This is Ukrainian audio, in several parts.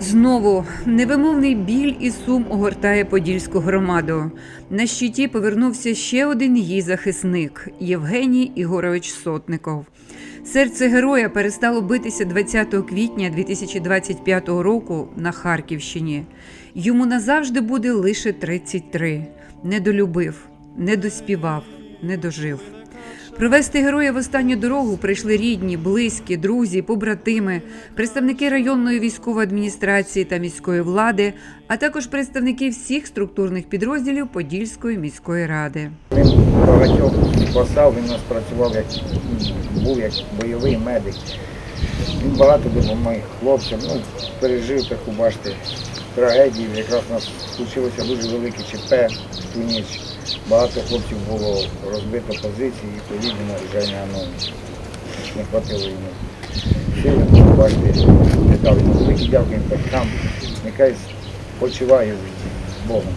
Знову невимовний біль і сум огортає подільську громаду. На щиті повернувся ще один її захисник Євгеній Ігорович Сотников. Серце героя перестало битися 20 квітня 2025 року на Харківщині. Йому назавжди буде лише 33. Не долюбив, не Провести героя в останню дорогу прийшли рідні, близькі, друзі, побратими, представники районної військової адміністрації та міської влади, а також представники всіх структурних підрозділів Подільської міської ради. Він багатьох постав, він у нас працював як був як бойовий медик. Він багато допоміг хлопцям. Ну, пережив таку, бачите, трагедію. Якраз у нас случилося дуже велике ЧП в ту ніч. Багато хлопців було розбито позиції, і по-рідному вже ну, не хватило йому сили. Бачите, не дав йому велике дякуємо батькам. Нехай почуває з Богом.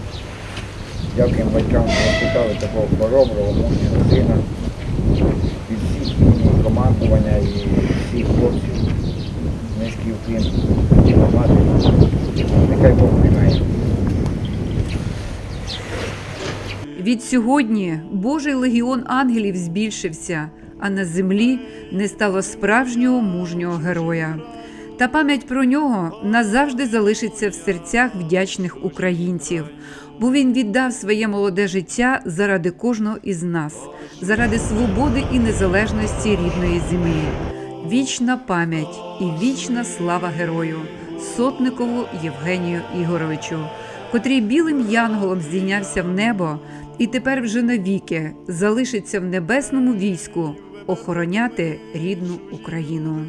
Дякуємо батькам, що воспитали такого хороброго, мужнього сина від всіх командування і всіх хлопців. Уклін його матері. Нехай Бог приймає. Від сьогодні Божий легіон ангелів збільшився, а на землі не стало справжнього мужнього героя. Та пам'ять про нього назавжди залишиться в серцях вдячних українців, бо він віддав своє молоде життя заради кожного із нас, заради свободи і незалежності рідної землі. Вічна пам'ять і вічна слава герою Сотникову Євгенію Ігоровичу, котрий білим янголом здійнявся в небо і тепер вже навіки залишиться в небесному війську охороняти рідну Україну.